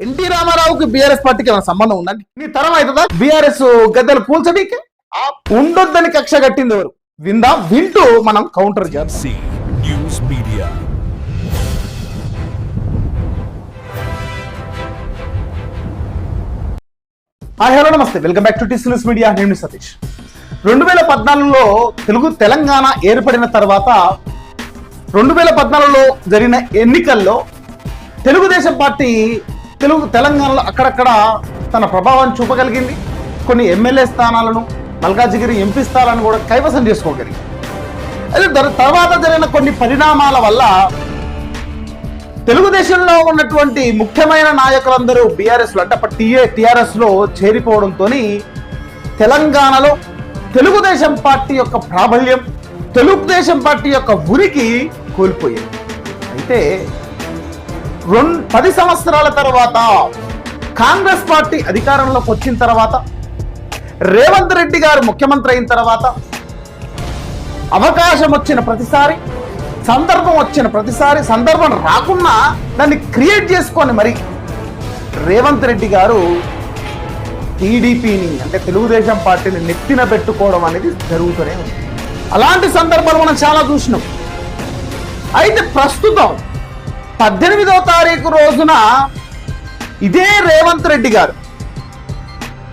NT రామారావుకి BRS పార్టీకి ఏమైనా సంబంధం ఉందండి నీ తరం అవుతుందా? బీఆర్ఎస్ గద్దెలు కూల్చడానికి ఉండొద్దని కక్ష కట్టింది ఎవరు? విందా? వింటూ మనం counter C News Media. Hi hello నమస్తే. వెల్కమ్ బ్యాక్ టు టిస్లూస్ మీడియా నేను సతీష్. రెండు వేల పద్నాలుగులో తెలుగు తెలంగాణ ఏర్పడిన తర్వాత రెండు వేల పద్నాలుగులో జరిగిన ఎన్నికల్లో తెలుగుదేశం పార్టీ తెలుగు తెలంగాణలో అక్కడక్కడ తన ప్రభావం చూపగలిగింది. కొన్ని ఎమ్మెల్యే స్థానాలను మల్కాజిగిరి ఎంపీ స్థానాలను కూడా కైవసం చేసుకోగలిగింది. అయితే దాని తర్వాత జరిగిన కొన్ని పరిణామాల వల్ల తెలుగుదేశంలో ఉన్నటువంటి ముఖ్యమైన నాయకులందరూ బీఆర్ఎస్లో అంటే అప్పుడు టీఏ టీఆర్ఎస్లో చేరిపోవడంతో తెలంగాణలో తెలుగుదేశం పార్టీ యొక్క ప్రాబల్యం తెలుగుదేశం పార్టీ యొక్క ఉనికి కోల్పోయింది అయితే రెండు పది సంవత్సరాల తర్వాత కాంగ్రెస్ పార్టీ అధికారంలోకి వచ్చిన తర్వాత రేవంత్ రెడ్డి గారు ముఖ్యమంత్రి అయిన తర్వాత అవకాశం వచ్చిన ప్రతిసారి సందర్భం వచ్చిన ప్రతిసారి సందర్భం రాకున్నా దాన్ని క్రియేట్ చేసుకొని మరి రేవంత్ రెడ్డి గారు టీడీపీని అంటే తెలుగుదేశం పార్టీని నెత్తిన పెట్టుకోవడం అనేది జరుగుతూనే ఉంది. అలాంటి సందర్భాలు మనం చాలా చూసినాం. అయితే ప్రస్తుతం పద్దెనిమిదవ తారీఖు రోజున ఇదే రేవంత్ రెడ్డి గారు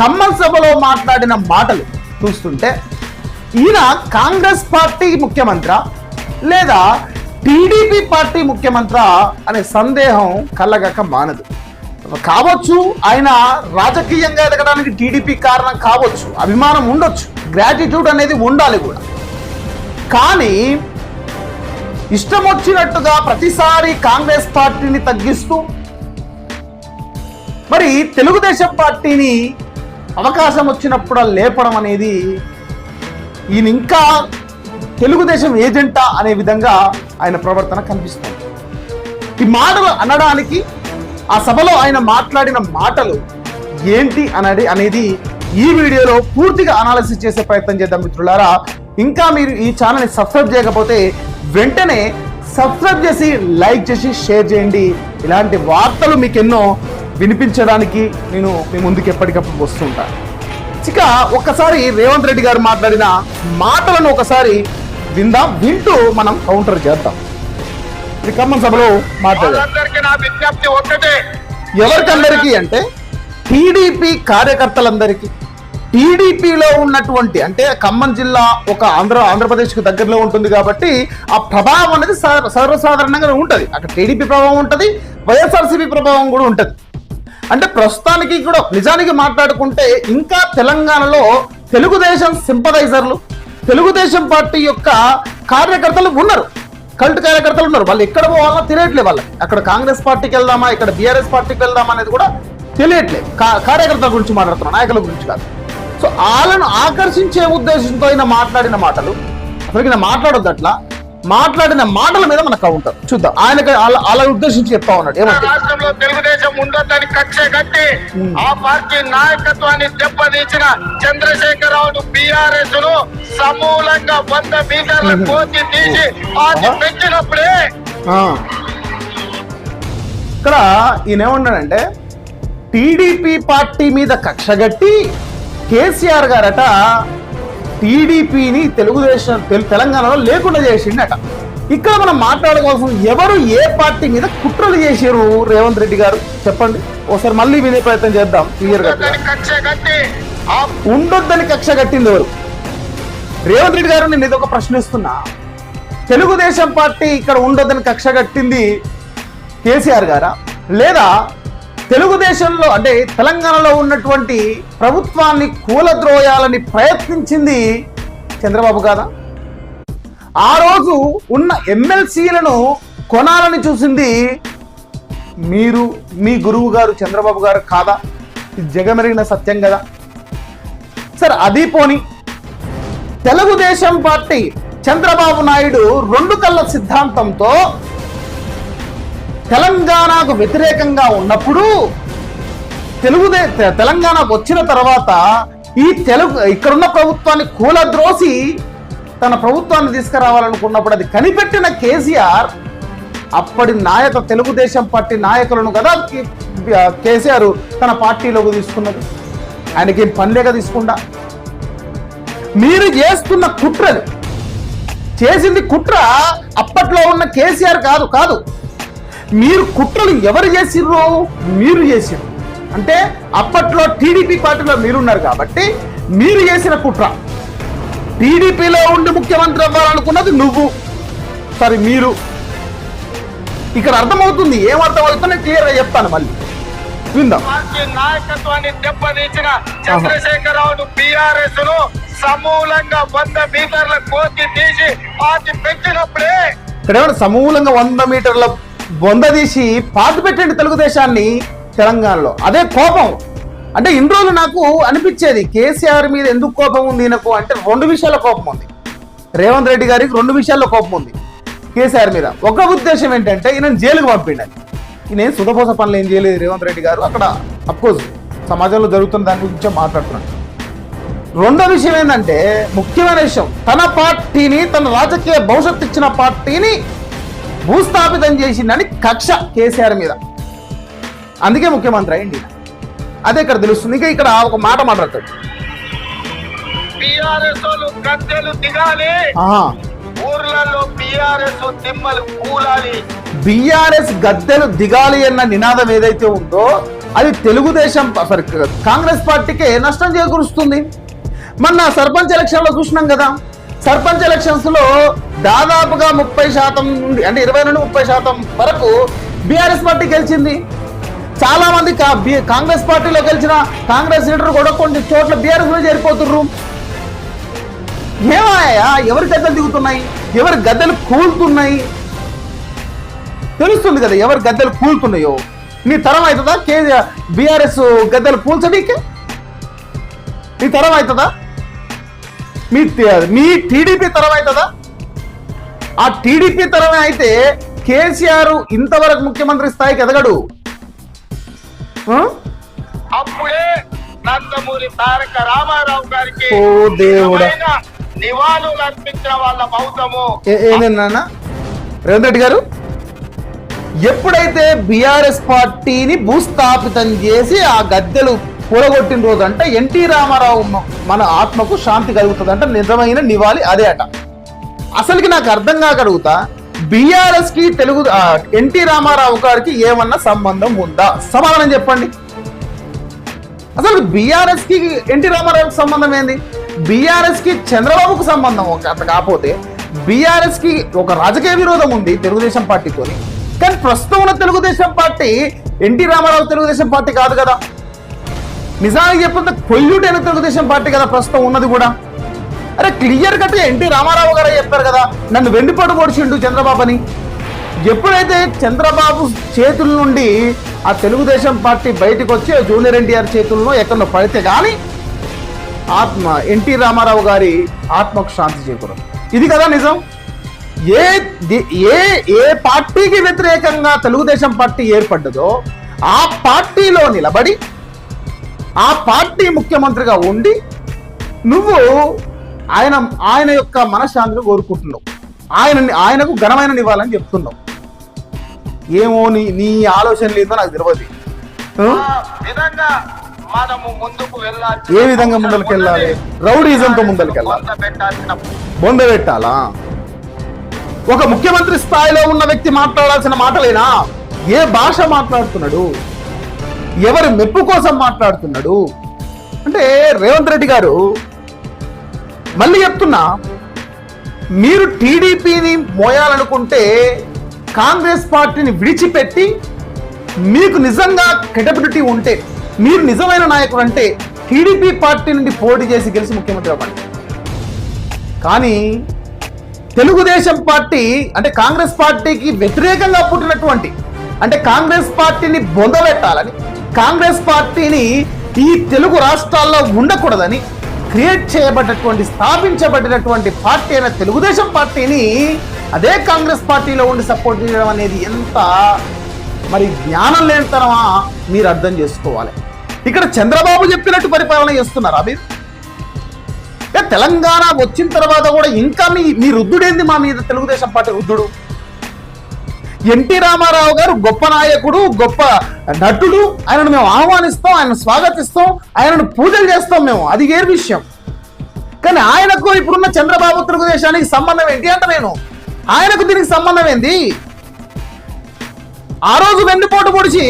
ఖమ్మం సభలో మాట్లాడిన మాటలు చూస్తుంటే ఈయన కాంగ్రెస్ పార్టీ ముఖ్యమంత్రి లేదా టీడీపీ పార్టీ ముఖ్యమంత్రి అనే సందేహం కలగక మానదు. కావచ్చు ఆయన రాజకీయంగా ఎదగడానికి టీడీపీ కారణం కావచ్చు అభిమానం ఉండొచ్చు గ్రాటిట్యూడ్ అనేది ఉండాలి కూడా. కానీ ఇష్టం వచ్చినట్టుగా ప్రతిసారి కాంగ్రెస్ పార్టీని తగ్గిస్తూ మరి తెలుగుదేశం పార్టీని అవకాశం వచ్చినప్పుడు లేపడం అనేది ఈయన ఇంకా తెలుగుదేశం ఏజెంటా అనే విధంగా ఆయన ప్రవర్తన కనిపిస్తుంది. ఈ మాటలు అనడానికి ఆ సభలో ఆయన మాట్లాడిన మాటలు ఏంటి అనేది అనేది ఈ వీడియోలో పూర్తిగా అనాలిసిస్ చేసే ప్రయత్నం చేద్దాం మిత్రులారా. ఇంకా మీరు ఈ ఛానల్ని సబ్స్క్రైబ్ చేయకపోతే వెంటనే సబ్స్క్రైబ్ చేసి లైక్ చేసి షేర్ చేయండి. ఇలాంటి వార్తలు మీకు ఎన్నో వినిపించడానికి నేను మీ ముందుకు ఎప్పటికప్పుడు వస్తుంటాను ఇక ఒక్కసారి రేవంత్ రెడ్డి గారు మాట్లాడిన మాటలను ఒకసారి విందాం వింటూ మనం కౌంటర్ చేద్దాం. ఇది ఖమ్మం సభలో మాట్లాడారు. ఎవరికందరికీ అంటే టీడీపీ కార్యకర్తలందరికీ. టీడీపీలో ఉన్నటువంటి అంటే ఖమ్మం జిల్లా ఒక ఆంధ్ర ఆంధ్రప్రదేశ్కు దగ్గరలో ఉంటుంది కాబట్టి ఆ ప్రభావం అనేది సర్వసాధారణంగా ఉంటుంది. అక్కడ టీడీపీ ప్రభావం ఉంటుంది వైఎస్ఆర్సీపీ ప్రభావం కూడా ఉంటుంది. అంటే ప్రస్తుతానికి కూడా నిజానికి మాట్లాడుకుంటే ఇంకా తెలంగాణలో తెలుగుదేశం సింపదైజర్లు తెలుగుదేశం పార్టీ యొక్క కార్యకర్తలు ఉన్నారు. కల్ట్ కార్యకర్తలు ఉన్నారు. వాళ్ళు ఎక్కడ పోవాలో తెలియట్లే వాళ్ళకి. అక్కడ కాంగ్రెస్ పార్టీకి వెళ్దామా ఇక్కడ బీఆర్ఎస్ పార్టీకి వెళ్దామా అనేది కూడా తెలియట్లేదు. కా- కార్యకర్తల గురించి మాట్లాడుతున్నా నాయకుల గురించి కాదు. సో వాళ్ళను ఆకర్షించే ఉద్దేశంతో ఆయన మాట్లాడిన మాటలు అసలు మాట్లాడొద్దు అట్లా మాట్లాడిన మాటల మీద మనకు కౌంటర్. చూద్దాం. వాళ్ళ వాళ్ళ ఉద్దేశించి చెప్తా ఉన్నాడు. మన ఏమంటే? రాష్ట్రంలో తెలుగుదేశం ఉండొద్దని కక్ష కట్టి ఆ పార్టీ నాయకత్వాన్ని దెబ్బతీసిన చంద్రశేఖరరావు బీఆర్ఎస్ను సమూలంగా వంద మీటర్ల కోతి తీసి పార్టీ. పెంచినప్పుడే. ఇక్కడ ఈయన ఏమన్నాడంటే టీడీపీ పార్టీ మీద కక్షగట్టి కేసీఆర్ గారట టీడీపీని తెలుగుదేశం తెలు- తెలంగాణలో లేకుండా చేసిండట. ఇక్కడ మనం మాట్లాడుకోవాల్సిన ఎవరు ఏ పార్టీ మీద కుట్రలు చేశారు రేవంత్ రెడ్డి గారు? చెప్పండి. ఒకసారి మళ్ళీ వినే ప్రయత్నం చేద్దాం. క్లియర్గా ఉండొద్దని కక్ష కట్టి ఆ ఉండొద్దని కక్ష కట్టింది ఎవరు? రేవంత్ రెడ్డి గారు నేను ఒక ప్రశ్నిస్తున్నా తెలుగుదేశం పార్టీ ఇక్కడ ఉండొద్దని కక్ష కట్టింది కేసీఆర్ గారా? లేదా తెలుగుదేశంలో అంటే తెలంగాణలో ఉన్నటువంటి ప్రభుత్వాన్ని కూలద్రోయాలని ప్రయత్నించింది చంద్రబాబు కాదా? ఆ రోజు ఉన్న ఎమ్మెల్సీలను కొనాలని చూసింది మీరు మీ గురువు గారు చంద్రబాబు గారు కాదా? ఇది జగమెరిగిన సత్యం కదా. సరే అది పోని. తెలుగుదేశం పార్టీ చంద్రబాబు నాయుడు రెండు కళ్ళ సిద్ధాంతంతో తెలంగాణకు వ్యతిరేకంగా ఉన్నప్పుడు తెలుగుదే తెలంగాణకు వచ్చిన తర్వాత ఈ తెలుగు ఇక్కడున్న ప్రభుత్వాన్ని కూలద్రోసి తన ప్రభుత్వాన్ని తీసుకురావాలనుకున్నప్పుడు అది కనిపెట్టిన కేసీఆర్ అప్పటి నాయక తెలుగుదేశం పార్టీ నాయకులను కదా కేసీఆర్ తన పార్టీలోకి తీసుకున్నది ఆయనకి పనిలేక తీసుకుండా మీరు చేస్తున్న కుట్రలు చేసింది కుట్ర అప్పట్లో ఉన్న కేసీఆర్ కాదు కాదు. మీరు కుట్రలు ఎవరు చేసిర్రు మీరు చేసిర్రు. అంటే అప్పట్లో టీడీపీ పార్టీలో మీరున్నారు కాబట్టి మీరు చేసిన కుట్ర. టీడీపీలో ఉండి ముఖ్యమంత్రి అవ్వాలనుకున్నది నువ్వు. సరే మీరు. ఇక్కడ అర్థమవుతుంది ఏం అర్థమవుతుందో? క్లియర్గా చెప్తాను మళ్ళీ. విందాం. నాయకత్వాన్ని దెబ్బతీసిన చంద్రశేఖరరావు బీఆర్ఎస్ను సమూలంగా వంద మీటర్ల కోతి తీసి పార్టీ పెట్టినప్పుడే ఇక్కడ సమూలంగా వంద మీటర్ల బొందదీసి పాటు పెట్టండి తెలుగుదేశాన్ని తెలంగాణలో. అదే కోపం. అంటే ఇన్ని రోజులు నాకు అనిపించేది కేసీఆర్ మీద ఎందుకు కోపం ఉంది నాకు అంటే రెండు విషయాల కోపం ఉంది. రేవంత్ రెడ్డి గారికి రెండు విషయాల్లో కోపం ఉంది కేసీఆర్ మీద. ఒక ఉద్దేశం ఏంటంటే ఈయన జైలుకు పంపిండాలి ఈయన ఏం సుధపోస పనులు ఏం చేయలేదు రేవంత్ రెడ్డి గారు. అక్కడ అఫ్కోర్స్ సమాజంలో జరుగుతున్న దాని గురించే మాట్లాడుతున్నాడు. రెండో విషయం ఏంటంటే ముఖ్యమైన విషయం తన పార్టీని తన రాజకీయ భవిష్యత్తు ఇచ్చిన పార్టీని భూస్థాపితం చేసిందని కక్ష కేసీఆర్ మీద. అందుకే ముఖ్యమంత్రి అయింది ఈయన. అదే ఇక్కడ తెలుస్తుంది. ఇంకా ఇక్కడ ఒక మాట మాట్లాడతాడు. బీఆర్ఎస్ వాళ్ళు గద్దెలు దిగాలి. ఆహా ఊర్లలో బీఆర్ఎస్ దిమ్మలు కూలాలి. బిఆర్ఎస్ గద్దెలు దిగాలి అన్న నినాదం ఏదైతే ఉందో అది తెలుగుదేశం సారీ కాంగ్రెస్ పార్టీకే నష్టం చేకూరుస్తుంది. మొన్న సర్పంచ్ ఎలక్షన్లో చూసినాం కదా. సర్పంచ్ ఎలక్షన్స్లో దాదాపుగా ముప్పై శాతం నుండి అంటే ఇరవై నుండి ముప్పై శాతం వరకు బీఆర్ఎస్ పార్టీ గెలిచింది. చాలా మంది కాంగ్రెస్ పార్టీలో గెలిచిన కాంగ్రెస్ లీడర్ కూడా కొన్ని చోట్ల బీఆర్ఎస్లో చేరిపోతుర్రు. ఏమాయా ఎవరి గద్దెలు దిగుతున్నాయి? ఎవరి గద్దెలు కూలుతున్నాయి? తెలుస్తుంది కదా ఎవరి గద్దెలు కూలుతున్నాయో. నీ తరం అవుతుందా? కే బీఆర్ఎస్ గద్దెలు కూల్చనీకే నీ తరం అవుతుందా? మీ మీ టీడీపీ తరం అవుతుందా ఆ టీడీపీ తరమే అయితే కేసీఆర్ ఇంతవరకు ముఖ్యమంత్రి స్థాయికి ఎదగడు? అప్పుడే నందమూరి తారక రామారావు గారికి ఓ దేవుడా. నిజమైన నివాళులు అర్పించిన వాళ్ళ మౌతము ఏంటన్నా రేవంత్ రెడ్డి గారు? ఎప్పుడైతే బీఆర్ఎస్ పార్టీని భూస్థాపితం చేసి ఆ గద్దెలు కూడగొట్టిన రోజు అంటే ఎన్టీ రామారావు మన ఆత్మకు శాంతి కలుగుతుంది అంటే నిజమైన నివాళి అదే అట. అసలుకి నాకు అర్థం కాగలుగుతా బీఆర్ఎస్కి తెలుగు ఎన్టీ రామారావు గారికి ఏమన్నా సంబంధం ఉందా? సమాధానం చెప్పండి. అసలు బీఆర్ఎస్కి ఎన్టీ రామారావుకి సంబంధం ఏంది? బీఆర్ఎస్కి చంద్రబాబుకు సంబంధం ఒక కాకపోతే బీఆర్ఎస్కి ఒక రాజకీయ విరోధం ఉంది తెలుగుదేశం పార్టీతోని. కానీ ప్రస్తుతం ఉన్న Telugu Desam party NT Rama Rao Telugu Desam party కాదు కదా. నిజానికి చెప్పితే పొల్యూటైన తెలుగుదేశం పార్టీ కదా ప్రస్తుతం ఉన్నది కూడా. అరే క్లియర్ కట్ ఎన్టీ రామారావు గారు చెప్పారు కదా నన్ను వెండిపడు పొడిచిండు చంద్రబాబు అని ఎప్పుడైతే చంద్రబాబు చేతుల నుండి ఆ తెలుగుదేశం పార్టీ బయటకు వచ్చి జూనియర్ ఎన్టీఆర్ చేతుల్లో ఎక్కడో పడితే కానీ ఆత్మ ఎన్టీ రామారావు గారి ఆత్మకు శాంతి చేకూరదు. ఇది కదా నిజం? ఏ ఏ ఏ పార్టీకి వ్యతిరేకంగా తెలుగుదేశం పార్టీ ఏర్పడ్డదో ఆ పార్టీలో నిలబడి ఆ పార్టీ ముఖ్యమంత్రిగా ఉండి నువ్వు ఆయన ఆయన యొక్క మనశ్శాంతిని కోరుకుంటున్నావు. ఆయన ఆయనకు ఘనమైన ఇవ్వాలని చెప్తున్నావు. ఏమో నీ నీ ఆలోచన లేదో నాకు తెలియదు ఏ విధంగా ముందరికి వెళ్ళాలి? రౌడీజంతో ముందరికి వెళ్ళాలి. బొంద పెట్టాలా? ఒక ముఖ్యమంత్రి స్థాయిలో ఉన్న వ్యక్తి మాట్లాడాల్సిన మాటలేనా? ఏ భాష మాట్లాడుతున్నాడు? ఎవరి మెప్పు కోసం మాట్లాడుతున్నాడు? అంటే రేవంత్ రెడ్డి గారు మళ్ళీ చెప్తున్నా మీరు టీడీపీని మోయాలనుకుంటే కాంగ్రెస్ పార్టీని విడిచిపెట్టి మీకు నిజంగా క్రెడిబిలిటీ ఉంటే మీరు నిజమైన నాయకుడు అంటే టీడీపీ పార్టీ నుండి పోటీ చేసి గెలిచి ముఖ్యమంత్రి అవ్వండి. కానీ తెలుగుదేశం పార్టీ అంటే కాంగ్రెస్ పార్టీకి వ్యతిరేకంగా పుట్టినటువంటి అంటే కాంగ్రెస్ పార్టీని బొందబెట్టాలని కాంగ్రెస్ పార్టీని ఈ తెలుగు రాష్ట్రాల్లో ఉండకూడదని క్రియేట్ చేయబడ్డటువంటి స్థాపించబడినటువంటి పార్టీ అయిన తెలుగుదేశం పార్టీని అదే కాంగ్రెస్ పార్టీలో ఉండి సపోర్ట్ చేయడం అనేది ఎంత మరి జ్ఞానం లేనితనమా మీరు అర్థం చేసుకోవాలి. ఇక్కడ చంద్రబాబు చెప్పినట్టు పరిపాలన చేస్తున్నారా మీరు ఏ తెలంగాణ వచ్చిన తర్వాత కూడా ఇంకా మీ మీ రుద్దుడేంది మా మీద? తెలుగుదేశం పార్టీ రుద్దుడు ఎన్టీ రామారావు గారు గొప్ప నాయకుడు గొప్ప నటుడు. ఆయనను మేము ఆహ్వానిస్తాం ఆయన స్వాగతిస్తాం ఆయనను పూజలు చేస్తాం మేము. అది వేరు విషయం? కానీ ఆయనకు ఇప్పుడున్న చంద్రబాబు తెలుగుదేశానికి సంబంధం ఏంటి అంట నేను. ఆయనకు దీనికి సంబంధం ఏంది? ఆ రోజు వెన్నుపోటు పొడిచి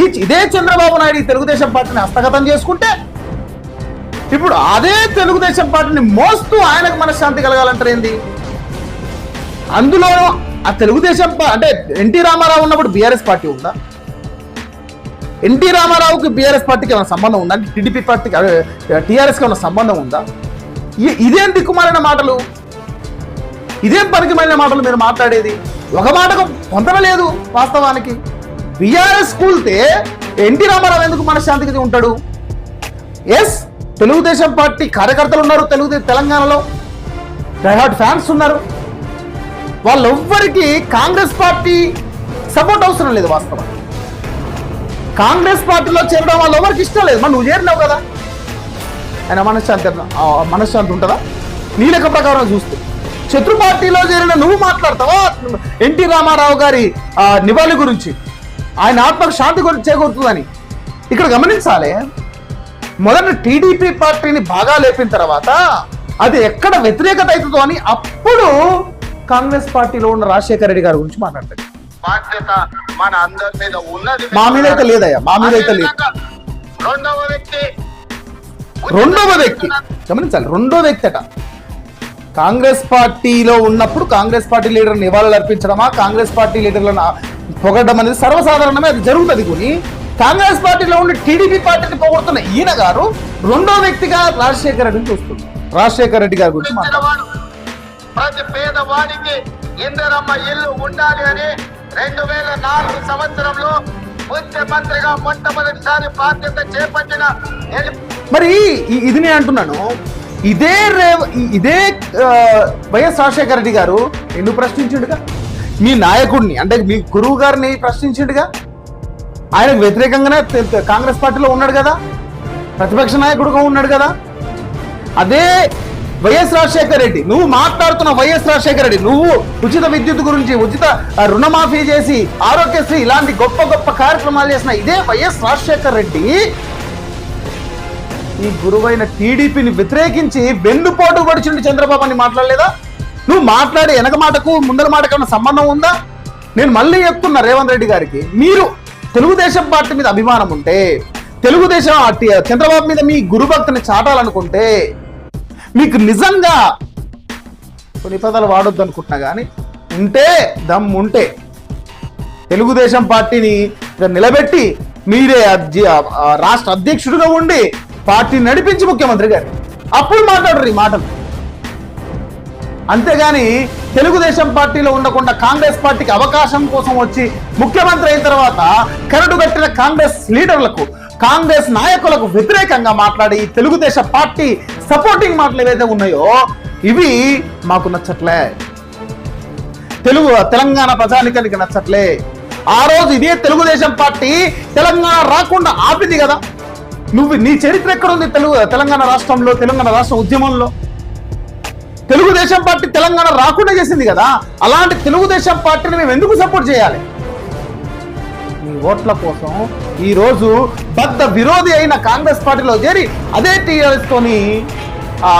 ఈ ఇదే చంద్రబాబు నాయుడు ఈ తెలుగుదేశం పార్టీని హస్తగతం చేసుకుంటే ఇప్పుడు అదే తెలుగుదేశం పార్టీని మోస్తూ ఆయనకు మనశ్శాంతి కలగాలంటారు ఏంది? అందులో ఆ తెలుగుదేశం అంటే ఎన్టీ రామారావు ఉన్నప్పుడు బీఆర్ఎస్ పార్టీ ఉందా? ఎన్టీ రామారావుకి బీఆర్ఎస్ పార్టీకి ఏమైనా సంబంధం ఉందా? అంటే టీడీపీ పార్టీకి టీఆర్ఎస్కి ఏమైనా సంబంధం ఉందా? ఇదేం దిక్కుమాలిన మాటలు? ఇదేం పనికిమైన మాటలు మీరు మాట్లాడేది? ఒక మాటకు పొంతన లేదు వాస్తవానికి. బీఆర్ఎస్ కూల్తే ఎన్టీ రామారావు ఎందుకు మనశ్శాంతికి ఉంటాడు? ఎస్ తెలుగుదేశం పార్టీ కార్యకర్తలు ఉన్నారు తెలుగు తెలంగాణలో. డైహార్డ్ ఫ్యాన్స్ ఉన్నారు. వాళ్ళెవ్వరికి కాంగ్రెస్ పార్టీ సపోర్ట్ అవసరం లేదు వాస్తవం. కాంగ్రెస్ పార్టీలో చేరడం వాళ్ళు ఎవరికి ఇష్టం లేదు. మరి నువ్వు చేరినావు కదా. ఆయన మనశ్శాంతి ఆ మనశ్శాంతి ఉంటుందా? నీ లెక్క ప్రకారం చూస్తే. శత్రు పార్టీలో చేరిన నువ్వు మాట్లాడతావా? ఎన్టీ రామారావు గారి ఆ, నివాళి గురించి. ఆయన ఆత్మకు శాంతి గురించి చేకూరుతుందని. ఇక్కడ గమనించాలి. మొదట టీడీపీ పార్టీని బాగా లేపిన తర్వాత అది ఎక్కడ వ్యతిరేకత అవుతుందో అని అప్పుడు కాంగ్రెస్ పార్టీలో ఉన్న రాజశేఖర రెడ్డి గారి గురించి మాట్లాడతాడు. బాధ్యత మన అందరి మీద ఉన్నది. మా మీద అయితే లేదయ్యా, మా మీద అయితే లేదు. రెండవ వ్యక్తి రెండవ వ్యక్తి. గమనించాలి రెండో వ్యక్తి అట. కాంగ్రెస్ పార్టీలో ఉన్నప్పుడు కాంగ్రెస్ పార్టీ లీడర్ నివాళులు అర్పించడమా? కాంగ్రెస్ పార్టీ లీడర్లను పొగడడం అనేది సర్వసాధారణమే అది జరుగుతుంది కొని. కాంగ్రెస్ పార్టీలో ఉండి టీడీపీ పార్టీని పొగడుతున్న ఈయన గారు రెండో వ్యక్తిగా రాజశేఖర రెడ్డిని చూస్తుంది రాజశేఖర రెడ్డి గారి గురించి మాట్లాడుతున్నారు వాడు ప్రతి పేదవాడికి ఇందిరమ్మ ఇల్లు ఉండాలి అని రెండు వేల నాలుగు సంవత్సరంలో ముఖ్యమంత్రిగా మొట్టమొదటిసారి బాధ్యత చేపట్టిన మరి ఇది నేను అంటున్నాను. ఇదే రేవ ఇదే వైఎస్ రాజశేఖర రెడ్డి గారు ఎందుకు ప్రశ్నించిండుగా? మీ నాయకుడిని అంటే మీ గురువు గారిని ప్రశ్నించిండుగా? ఆయనకు వ్యతిరేకంగానే కాంగ్రెస్ పార్టీలో ఉన్నాడు కదా? ప్రతిపక్ష నాయకుడుగా ఉన్నాడు కదా? అదే వైఎస్ రాజశేఖర రెడ్డి నువ్వు మాట్లాడుతున్న వైఎస్ రాజశేఖర రెడ్డి నువ్వు ఉచిత విద్యుత్ గురించి ఉచిత రుణమాఫీ చేసి ఆరోగ్యశ్రీ ఇలాంటి గొప్ప గొప్ప కార్యక్రమాలు చేసిన ఇదే వైఎస్ రాజశేఖర రెడ్డి ఈ గురువైన టీడీపీని వ్యతిరేకించి వెన్నుపోటు పడిచిండు చంద్రబాబు అని మాట్లాడలేదా? నువ్వు మాట్లాడే వెనక మాటకు ముందర మాటకు సంబంధం ఉందా? నేను మళ్ళీ చెప్తున్నా రేవంత్ రెడ్డి గారికి మీరు తెలుగుదేశం పార్టీ మీద అభిమానం ఉంటే తెలుగుదేశం చంద్రబాబు మీద మీ గురుభక్తిని చాటాలనుకుంటే మీకు నిజంగా కొన్ని పదాలు వాడొద్దు అనుకుంటున్నా కానీ ఉంటే దమ్ ఉంటే తెలుగుదేశం పార్టీని నిలబెట్టి మీరే అధ్య- రాష్ట్ర అధ్యక్షుడిగా ఉండి పార్టీని నడిపించి ముఖ్యమంత్రి గారు. అప్పుడు మాట్లాడరు ఈ మాటలు. అంతేగాని తెలుగుదేశం పార్టీలో ఉండకుండా కాంగ్రెస్ పార్టీకి అవకాశం కోసం వచ్చి ముఖ్యమంత్రి అయిన తర్వాత కరడు కట్టిన కాంగ్రెస్ లీడర్లకు కాంగ్రెస్ నాయకులకు వ్యతిరేకంగా మాట్లాడి తెలుగుదేశం పార్టీ సపోర్టింగ్ మాటలు ఏవైతే ఉన్నాయో ఇవి మాకు నచ్చట్లే. తెలుగు తెలంగాణ ప్రజానికానికి నచ్చట్లే. ఆ రోజు ఇదే తెలుగుదేశం పార్టీ తెలంగాణ రాకుండా ఆపింది కదా. నువ్వు నీ చరిత్ర ఎక్కడుంది తెలుగు తెలంగాణ రాష్ట్రంలో తెలంగాణ రాష్ట్ర ఉద్యమంలో? తెలుగుదేశం పార్టీ తెలంగాణ రాకుండా చేసింది కదా. అలాంటి తెలుగుదేశం పార్టీని మేము ఎందుకు సపోర్ట్ చేయాలి? నీ ఓట్ల కోసం ఈ రోజు బద్ద విరోధి అయిన కాంగ్రెస్ పార్టీలో చేరి అదే టీఆర్ఎస్ తోని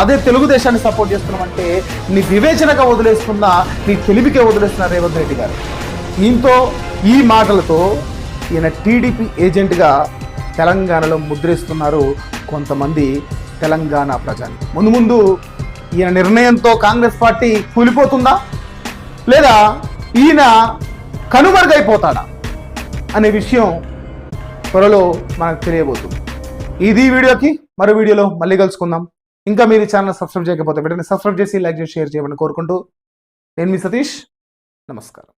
అదే తెలుగుదేశాన్ని సపోర్ట్ చేస్తున్నామంటే నీ వివేచనగా వదిలేస్తున్నా నీ తెలివికే వదిలేస్తున్నా రేవంత్ రెడ్డి గారు. దీంతో ఈ మాటలతో ఈయన టీడీపీ ఏజెంట్గా తెలంగాణలో ముద్రిస్తున్నారు కొంతమంది తెలంగాణ ప్రజలు. ముందు ముందు ఈయన నిర్ణయంతో కాంగ్రెస్ పార్టీ కూలిపోతుందా? లేదా ఈయన కనుమరుగైపోతాడా? అనే విషయం త్వరలో మనకు తెలియబోతుంది. ఇది వీడియోకి మరో వీడియోలో మళ్ళీ కలుసుకుందాం. ఇంకా మీరు ఛానల్ సబ్స్క్రైబ్ చేయకపోతే వెంటనే సబ్స్క్రైబ్ చేసి లైక్ చేసి షేర్ చేయమని కోరుకుంటూ నేను మీ సతీష్. నమస్కారం.